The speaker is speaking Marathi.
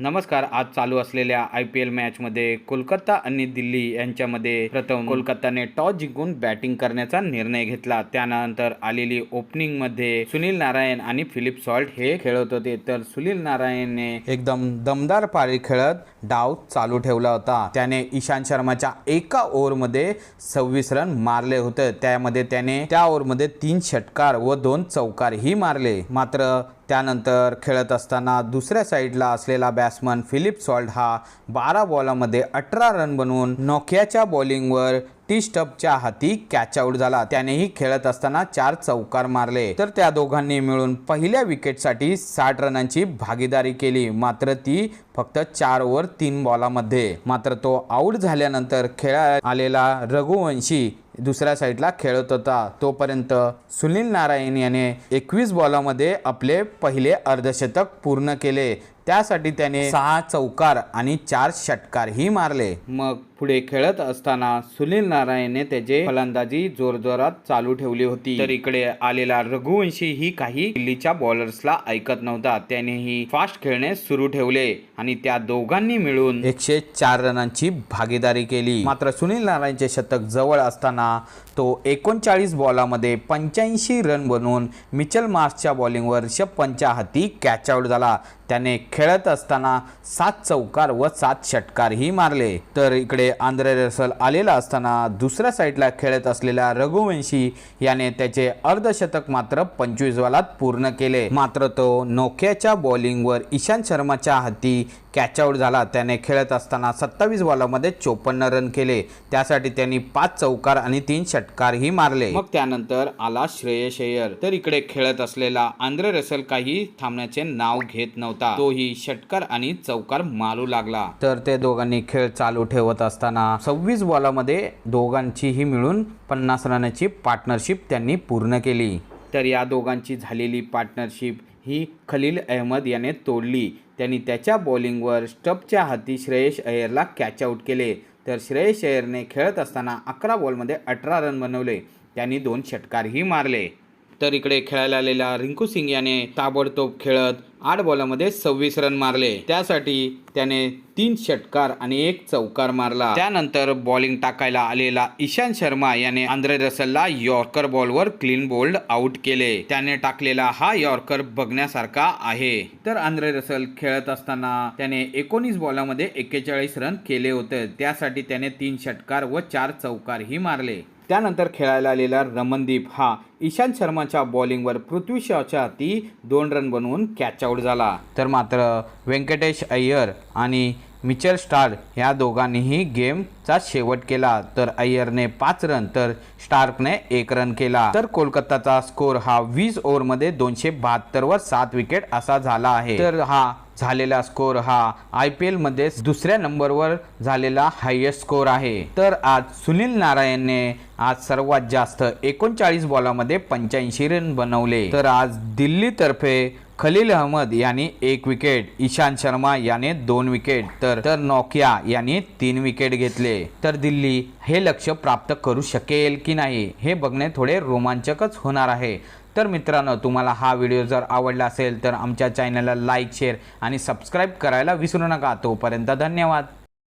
नमस्कार आज चालू असलेल्या आय पी एल मॅचमध्ये कोलकाता आणि दिल्ली यांच्यामध्ये प्रथम कोलकाताने टॉस जिंकून बॅटिंग करण्याचा निर्णय घेतला. त्यानंतर आलेली ओपनिंगमध्ये सुनील नारायण आणि फिलिप सॉल्ट हे खेळत होते. तर सुनील नारायणने एकदम दमदार पारी खेळत डाव चालू ठेवला होता. त्याने इशांत शर्माच्या एका ओव्हरमध्ये सव्वीस रन मारले होते. त्यामध्ये त्याने त्या ओव्हरमध्ये तीन षटकार व दोन चौकार ही मारले. मात्र त्यानंतर खेळत असताना दुसऱ्या साईडला असलेला बॅट्समन फिलिप सॉल्ट हा बारा बॉलामध्ये अठरा रन बनवून नोकियाच्या बॉलिंगवर टी स्टपच्या हाती कॅच आउट झाला. त्यानेही खेळत असताना चार चौकार मारले. तर त्या दोघांनी मिळून पहिल्या विकेटसाठी साठ रनांची भागीदारी केली. मात्र ती फक्त चार ओव्हर तीन बॉलामध्ये. मात्र तो आऊट झाल्यानंतर खेळा आलेला रघुवंशी दुसऱ्या साईडला खेळत होता. तोपर्यंत सुनील नारायण याने एकवीस बॉलामध्ये आपले पहिले अर्धशतक पूर्ण केले. त्यासाठी त्याने सहा चौकार आणि चार षटकारही मारले. मग पुढे खेळत असताना सुनील नारायणने त्याचे फलंदाजी जोरजोरात चालू ठेवली होती. तर इकडे आलेला रघुवंशी ही काही दिल्लीच्या बॉलर्सला ऐकत नव्हता. त्यानेही फास्ट खेळणे सुरू ठेवले आणि त्या दोघांनी मिळून एकशे चार रनांची भागीदारी केली. मात्र सुनील नारायणचे शतक जवळ असताना तो एकोणचाळीस बॉलामध्ये पंच्याऐंशी रन बनवून मिचल मार्सच्या बॉलिंगवर शपंच्या हाती कॅच आउट झाला. त्याने खेळत असताना सात चौकार व सात षटकारही मारले. तर इकडे आंध्रे रसल आलेला असताना दुसऱ्या साईडला खेळत असलेल्या रघुवंशी याने त्याचे अर्धशतक मात्र पंचवीस बॉलात पूर्ण केले. मात्र तो नोकियाच्या बॉलिंगवर इशांत शर्माच्या हाती कॅच आउट झाला. त्याने खेळत असताना सत्तावीस बॉलामध्ये चोपन्न रन केले. त्यासाठी त्यांनी पाच चौकार आणि तीन षटकारही मारले. मग त्यानंतर आला श्रेयस अय्यर. तर इकडे खेळत असलेला आंध्र रसल काही थांबण्याचे नाव घेत नव्हता. तोही षटकार आणि चौकार मारू लागला. तर ते दोघांनी खेळ चालू ठेवत असताना सव्वीस बॉलामध्ये दोघांचीही मिळून पन्नास रनाची पार्टनरशिप त्यांनी पूर्ण केली. तर या दोघांची झालेली पार्टनरशिप ही खलील अहमद याने तोडली. त्यांनी त्याच्या बॉलिंगवर स्टपच्या हाती श्रेयस अय्यरला कॅच आऊट केले. तर श्रेयस अय्यरने खेळत असताना अकरा बॉलमध्ये अठरा रन बनवले. त्यांनी दोन षटकारही मारले. तर इकडे खेळायला आलेला रिंकू सिंग याने ताबडतोब खेळत आठ बॉलामध्ये सव्वीस रन मारले. त्यासाठी त्याने तीन षटकार आणि एक चौकार मारला. त्यानंतर बॉलिंग टाकायला आलेला इशांत शर्मा याने आंध्रे रसलला यॉर्कर बॉलवर क्लीन बोल्ड आउट केले. त्याने टाकलेला हा यॉर्कर बघण्यासारखा आहे. तर आंध्रे रसल खेळत असताना त्याने एकोणीस बॉलामध्ये एक्केचाळीस रन केले होते. त्यासाठी त्याने तीन षटकार व चार चौकारही मारले. त्यानंतर खेळायला आलेला रमनदीप हा इशांत शर्माच्या बॉलिंगवर पृथ्वी शॉच्या हाती दोन रन बनवून कॅच आऊट झाला. तर मात्र व्यंकटेश अय्यर आणि मिचेल स्टार या दोघांनीही गेमचा शेवट केला. तर अय्यरने पाच रन तर स्टार्कने एक रन केला. तर कोलकाताचा स्कोर हा वीस ओव्हरमध्ये दोनशे बहात्तरवर सात विकेट असा झाला आहे. तर हा झालेला स्कोर हा आय पी एलमध्ये दुसऱ्या नंबरवर झालेला हायेस्ट स्कोर आहे. तर आज सुनील नारायणने आज सर्वात जास्त एकोणचाळीस बॉलामध्ये पंच्याऐंशी रन बनवले. तर आज दिल्लीतर्फे खलील अहमद यांनी एक विकेट ईशांत शर्मा याने दोन विकेट तर तर नोकिया यांनी तीन विकेट घेतले. तर दिल्ली हे लक्ष प्राप्त करू शकेल की नाही हे बघणे थोडे रोमांचकच होणार आहे. तर मित्रांनो तुम्हाला हा व्हिडिओ जर आवडला असेल तर आमच्या चॅनलला लाईक शेअर आणि सबस्क्राईब करायला विसरू नका. तोपर्यंत धन्यवाद.